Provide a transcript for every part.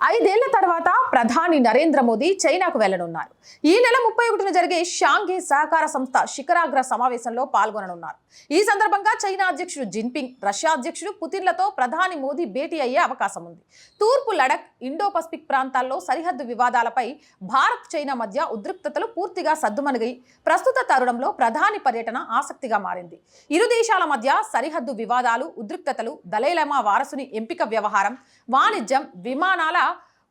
ఐదేళ్ళ తర్వాత ప్రధాని నరేంద్ర మోదీ చైనాకు వెళ్ళనున్నారు. ఈ నెల ముప్పై ఒకటిన జరిగే షాంఘై సహకార సంస్థ శిఖరాగ్ర సమావేశంలో పాల్గొననున్నారు. ఈ సందర్భంగా చైనా అధ్యక్షుడు జిన్పింగ్ రష్యా అధ్యక్షుడు పుతిన్లతో ప్రధాని మోదీ భేటీ అయ్యే అవకాశం ఉంది. తూర్పు లడక్ ఇండో పసిఫిక్ ప్రాంతాల్లో సరిహద్దు వివాదాలపై భారత్ చైనా మధ్య ఉద్రిక్తతలు పూర్తిగా సద్దుమణిగి ప్రస్తుత తరుణంలో ప్రధాని పర్యటన ఆసక్తిగా మారింది. ఇరు దేశాల మధ్య సరిహద్దు వివాదాలు ఉద్రిక్తతలు దలైలమా వారసుని ఎంపిక వ్యవహారం వాణిజ్యం విమానాల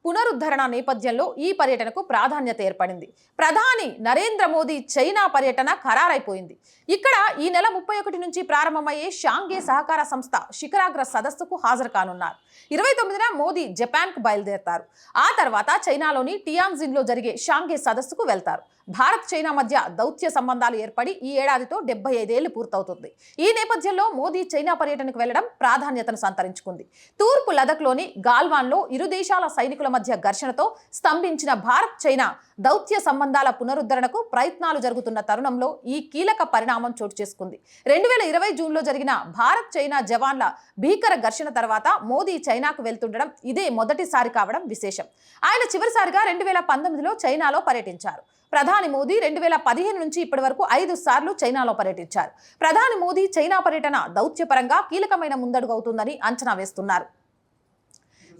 పునరుద్ధరణ నేపథ్యంలో ఈ పర్యటనకు ప్రాధాన్యత ఏర్పడింది. ప్రధాని నరేంద్ర మోదీ చైనా పర్యటన ఖరారైపోయింది. ఇక్కడ ఈ నెల ముప్పై ఒకటి నుంచి ప్రారంభమయ్యే షాంఘే సహకార సంస్థ శిఖరాగ్ర సదస్సుకు హాజరు కానున్నారు ఇరవై తొమ్మిదిన మోదీ జపాన్కు బయలుదేరతారు. ఆ తర్వాత చైనాలోని టియాంజిన్లో జరిగే షాంఘే సదస్సుకు వెళ్తారు. భారత్ చైనా మధ్య దౌత్య సంబంధాలు ఏర్పడి ఈ ఏడాదితో డెబ్బై ఐదేళ్ళు పూర్తవుతుంది. ఈ నేపథ్యంలో మోదీ చైనా పర్యటనకు వెళ్ళడం ప్రాధాన్యతను సంతరించుకుంది. తూర్పు లదక్లోని గాల్వాన్లో ఇరు దేశాల సైనికుల మధ్య ఘర్షణతో స్తంభించిన భారత్ చైనా దౌత్య సంబంధాల పునరుద్ధరణకు ప్రయత్నాలు జరుగుతున్న తరుణంలో ఈ కీలక పరిణామం చోటు చేసుకుంది. రెండు వేల ఇరవై జూన్లో జరిగిన భారత్ చైనా జవాన్ల భీకర ఘర్షణ తర్వాత మోదీ చైనాకు వెళ్తుండడం ఇదే మొదటిసారి కావడం విశేషం. ఆయన చివరిసారిగా రెండు వేల పంతొమ్మిదిలో చైనాలో పర్యటించారు. ప్రధాని మోదీ రెండు వేల పదిహేను నుంచి ఇప్పటి వరకు ఐదు సార్లు చైనాలో పర్యటించారు. ప్రధాని మోదీ చైనా పర్యటన దౌత్యపరంగా కీలకమైన ముందడుగు అవుతుందని అంచనా వేస్తున్నారు.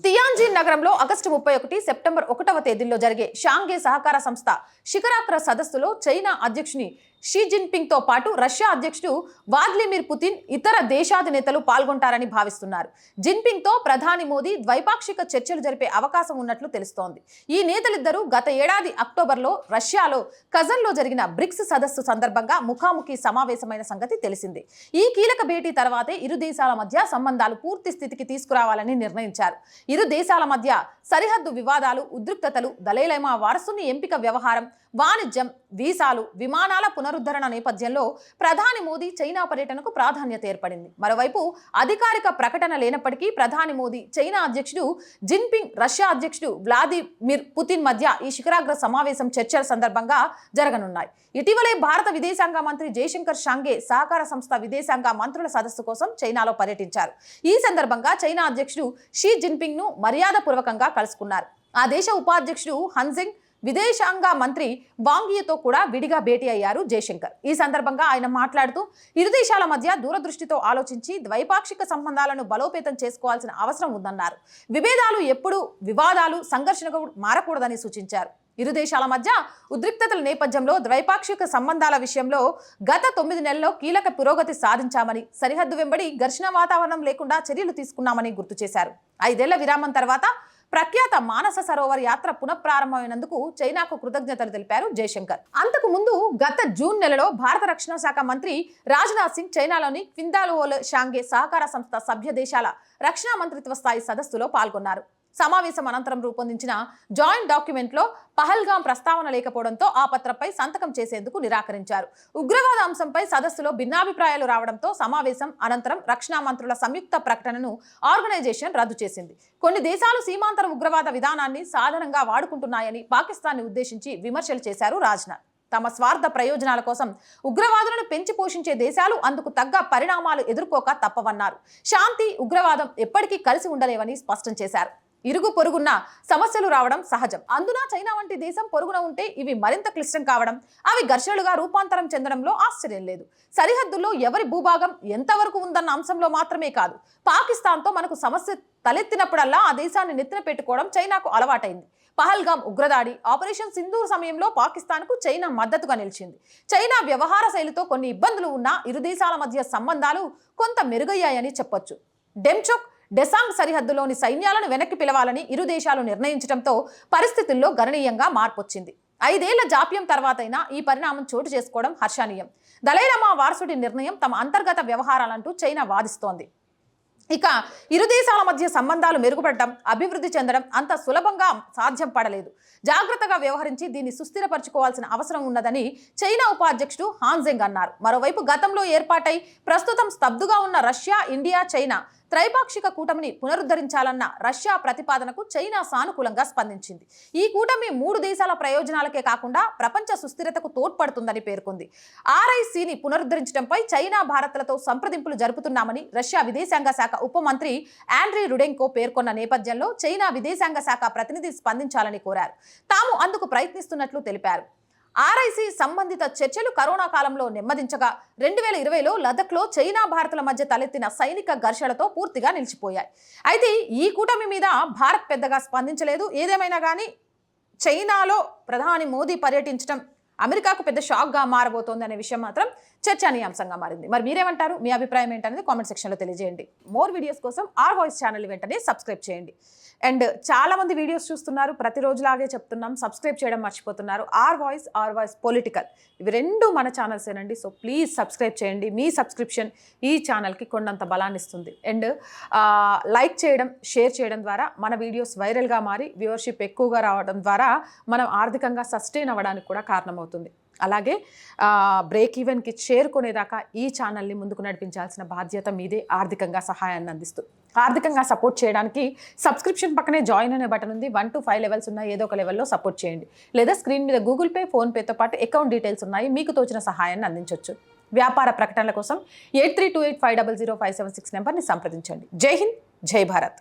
తియాంజిన్ నగరంలో ఆగస్టు ముప్పై ఒకటి సెప్టెంబర్ ఒకటవ తేదీల్లో జరిగే షాంఘై సహకార సంస్థ శిఖరాగ్ర సదస్సులో చైనా అధ్యక్షుని షీ జిన్పింగ్తో పాటు రష్యా అధ్యక్షుడు వాద్లిమిర్ పుతిన్ ఇతర దేశాధినేతలు పాల్గొంటారని భావిస్తున్నారు. జిన్పింగ్తో ప్రధాని మోదీ ద్వైపాక్షిక చర్చలు జరిపే అవకాశం ఉన్నట్లు తెలుస్తోంది. ఈ నేతలిద్దరూ గత ఏడాది అక్టోబర్లో రష్యాలో కజన్లో జరిగిన బ్రిక్స్ సదస్సు సందర్భంగా ముఖాముఖి సమావేశమైన సంగతి తెలిసిందే. ఈ కీలక భేటీ తర్వాతే ఇరు దేశాల మధ్య సంబంధాలు పూర్తి స్థితికి తీసుకురావాలని నిర్ణయించారు. ఇరు దేశాల మధ్య సరిహద్దు వివాదాలు ఉద్రిక్తతలు దళైలైమా వారసుని ఎంపిక వ్యవహారం వాణిజ్యం వీసాలు విమానాల పునరుద్ధరణ నేపథ్యంలో ప్రధాని మోదీ చైనా పర్యటనకు ప్రాధాన్యత ఏర్పడింది. మరోవైపు అధికారిక ప్రకటన లేనప్పటికీ ప్రధాని మోదీ చైనా అధ్యక్షుడు జిన్పింగ్ రష్యా అధ్యక్షుడు వ్లాదిమిర్ పుతిన్ మధ్య ఈ శిఖరాగ్ర సమావేశం చర్చల సందర్భంగా జరగనున్నాయి. ఇటీవలే భారత విదేశాంగ మంత్రి జయశంకర్ షాంగే సహకార సంస్థ విదేశాంగ మంత్రుల సదస్సు కోసం చైనాలో పర్యటించారు. ఈ సందర్భంగా చైనా అధ్యక్షుడు షీ జిన్పింగ్ను మర్యాదపూర్వకంగా కలుసుకున్నారు. ఆ దేశ ఉపాధ్యక్షుడు హన్జింగ్ విదేశాంగ మంత్రి వాంగియతో కూడా విడిగా భేటీ అయ్యారు జయశంకర్. ఈ సందర్భంగా ఆయన మాట్లాడుతూ ఇరు దేశాల మధ్య దూరదృష్టితో ఆలోచించి ద్వైపాక్షిక సంబంధాలను బలోపేతం చేసుకోవాల్సిన అవసరం ఉందన్నారు. విభేదాలు ఎప్పుడు వివాదాలు సంఘర్షణకు మారకూడదని సూచించారు. ఇరు దేశాల మధ్య ఉద్రిక్తతల నేపథ్యంలో ద్వైపాక్షిక సంబంధాల విషయంలో గత తొమ్మిది నెలల్లో కీలక పురోగతి సాధించామని సరిహద్దు వెంబడి ఘర్షణ వాతావరణం లేకుండా చర్యలు తీసుకున్నామని గుర్తు చేశారు. ఐదేళ్ళ విరామం తర్వాత ప్రఖ్యాత మానస సరోవర్ యాత్ర పునఃప్రారంభమైనందుకు చైనాకు కృతజ్ఞతలు తెలిపారు జయశంకర్. అంతకు ముందు గత జూన్ నెలలో భారత రక్షణ శాఖ మంత్రి రాజ్నాథ్ సింగ్ చైనాలోని క్విందాలువోల్ షాంగే సహకార సంస్థ సభ్య దేశాల రక్షణ మంత్రిత్వ స్థాయి సదస్సులో పాల్గొన్నారు. సమావేశం అనంతరం రూపొందించిన జాయింట్ డాక్యుమెంట్లో పహల్గాం ప్రస్తావన లేకపోవడంతో ఆ పత్రంపై సంతకం చేసేందుకు నిరాకరించారు. ఉగ్రవాద అంశంపై సదస్సులో భిన్నాభిప్రాయాలు రావడంతో సమావేశం అనంతరం రక్షణ మంత్రుల సంయుక్త ప్రకటనను ఆర్గనైజేషన్ రద్దు చేసింది. కొన్ని దేశాలు సీమాంతర ఉగ్రవాద విధానాన్ని సాధనంగా వాడుకుంటున్నాయని పాకిస్తాన్ని ఉద్దేశించి విమర్శలు చేశారు రాజ్నాథ్. తమ స్వార్థ ప్రయోజనాల కోసం ఉగ్రవాదులను పెంచి పోషించే దేశాలు అందుకు తగ్గ పరిణామాలు ఎదుర్కోక తప్పవన్నారు. శాంతి ఉగ్రవాదం ఎప్పటికీ కలిసి ఉండలేవని స్పష్టం చేశారు. ఇరుగు పొరుగున్న సమస్యలు రావడం సహజం. అందున చైనా వంటి దేశం పొరుగున ఉంటే ఇవి మరింత క్లిష్టం కావడం అవి ఘర్షణలుగా రూపాంతరం చెందడంలో ఆశ్చర్యం లేదు. సరిహద్దుల్లో ఎవరి భూభాగం ఎంతవరకు ఉందన్న అంశంలో మాత్రమే కాదు. పాకిస్తాన్తో మనకు సమస్య తలెత్తినప్పుడల్లా ఆ దేశాన్ని నెత్తిన పెట్టుకోవడం చైనాకు అలవాటైంది. పహల్గామ్ ఉగ్రదాడి ఆపరేషన్ సింధూర్ సమయంలో పాకిస్తాన్కు చైనా మద్దతుగా నిలిచింది. చైనా వ్యవహార శైలితో కొన్ని ఇబ్బందులు ఉన్నా ఇరు దేశాల మధ్య సంబంధాలు కొంత మెరుగయ్యాయని చెప్పొచ్చు. డెమ్చోక్ డెసాంగ్ సరిహద్దులోని సైన్యాలను వెనక్కి పిలవాలని ఇరు దేశాలు నిర్ణయించడంతో పరిస్థితుల్లో గణనీయంగా మార్పొచ్చింది. ఐదేళ్ళ జాప్యం తర్వాతైనా ఈ పరిణామం చోటు చేసుకోవడం హర్షణీయం. దళైలమా వారసుడి నిర్ణయం తమ అంతర్గత వ్యవహారాలంటూ చైనా వాదిస్తోంది. ఇక ఇరు దేశాల మధ్య సంబంధాలు మెరుగుపడటం అభివృద్ధి చెందడం అంత సులభంగా సాధ్యం పడలేదు. జాగ్రత్తగా వ్యవహరించి దీన్ని సుస్థిరపరచుకోవాల్సిన అవసరం ఉన్నదని చైనా ఉపాధ్యక్షుడు హాన్జెంగ్ అన్నారు. మరోవైపు గతంలో ఏర్పాటై ప్రస్తుతం స్తబ్దుగా ఉన్న రష్యా ఇండియా చైనా త్రైపాక్షిక కూటమిని పునరుద్ధరించాలన్న రష్యా ప్రతిపాదనకు చైనా సానుకూలంగా స్పందించింది. ఈ కూటమి మూడు దేశాల ప్రయోజనాలకే కాకుండా ప్రపంచ సుస్థిరతకు తోడ్పడుతుందని పేర్కొంది. ఆర్ఐసిని పునరుద్ధరించడంపై చైనా భారత్లతో సంప్రదింపులు జరుపుతున్నామని రష్యా విదేశాంగ శాఖ ఉప మంత్రి ఆండ్రీ రుడెంకో పేర్కొన్న నేపథ్యంలో చైనా విదేశాంగ శాఖ ప్రతినిధి స్పందించాలని కోరారు. తాము అందుకు ప్రయత్నిస్తున్నట్లు తెలిపారు. ఆర్ఐసి సంబంధిత చర్చలు కరోనా కాలంలో నెమ్మదించగా రెండు వేల ఇరవైలో లదఖ్లో చైనా భారత్ల మధ్య తలెత్తిన సైనిక ఘర్షణతో పూర్తిగా నిలిచిపోయాయి. అయితే ఈ కూటమి మీద భారత్ పెద్దగా స్పందించలేదు. ఏదేమైనా కానీ చైనాలో ప్రధాని మోదీ పర్యటించడం అమెరికాకు పెద్ద షాక్గా మారబోతోంది అనే విషయం మాత్రం చర్చనీయాంశంగా మారింది. మరి మీరేమంటారు? మీ అభిప్రాయం ఏంటనేది కామెంట్ సెక్షన్లో తెలియజేయండి. మోర్ వీడియోస్ కోసం ఆర్ వాయిస్ ఛానల్ వెంటనే సబ్స్క్రైబ్ చేయండి. అండ్ చాలా మంది వీడియోస్ చూస్తున్నారు. ప్రతిరోజులాగే చెప్తున్నాం. సబ్స్క్రైబ్ చేయడం మర్చిపోతున్నారు. R voice R voice political ఇవి రెండు మన ఛానల్సేనండి. సో ప్లీజ్ సబ్స్క్రైబ్ చేయండి. మీ సబ్స్క్రిప్షన్ ఈ ఛానల్కి కొండంత బలాన్ని ఇస్తుంది. అండ్ లైక్ చేయడం షేర్ చేయడం ద్వారా మన వీడియోస్ వైరల్గా మారి వ్యూవర్షిప్ ఎక్కువగా రావడం ద్వారా మనం ఆర్థికంగా సస్టైన్ అవ్వడానికి కూడా కారణమవుతుంది. అలాగే బ్రేక్ ఈవెన్కి చేరుకునేదాకా ఈ ఛానల్ని ముందుకు నడిపించాల్సిన బాధ్యత మీదే ఆర్థికంగా సహాయాన్ని అందిస్తూ. ఆర్థికంగా సపోర్ట్ చేయడానికి సబ్స్క్రిప్షన్ పక్కనే జాయిన్ అనే బటన్ ఉంది. వన్ టు ఫైవ్ లెవెల్స్ ఉన్నాయి. ఏదో ఒక లెవెల్లో సపోర్ట్ చేయండి. లేదా స్క్రీన్ మీద గూగుల్ పే ఫోన్పేతో పాటు అకౌంట్ డీటెయిల్స్ ఉన్నాయి. మీకు తోచిన సహాయాన్ని అందించవచ్చు వ్యాపార ప్రకటనల కోసం eight three two eight five double zero five seven six నెంబర్ని సంప్రదించండి. జై హింద్ జై భారత్.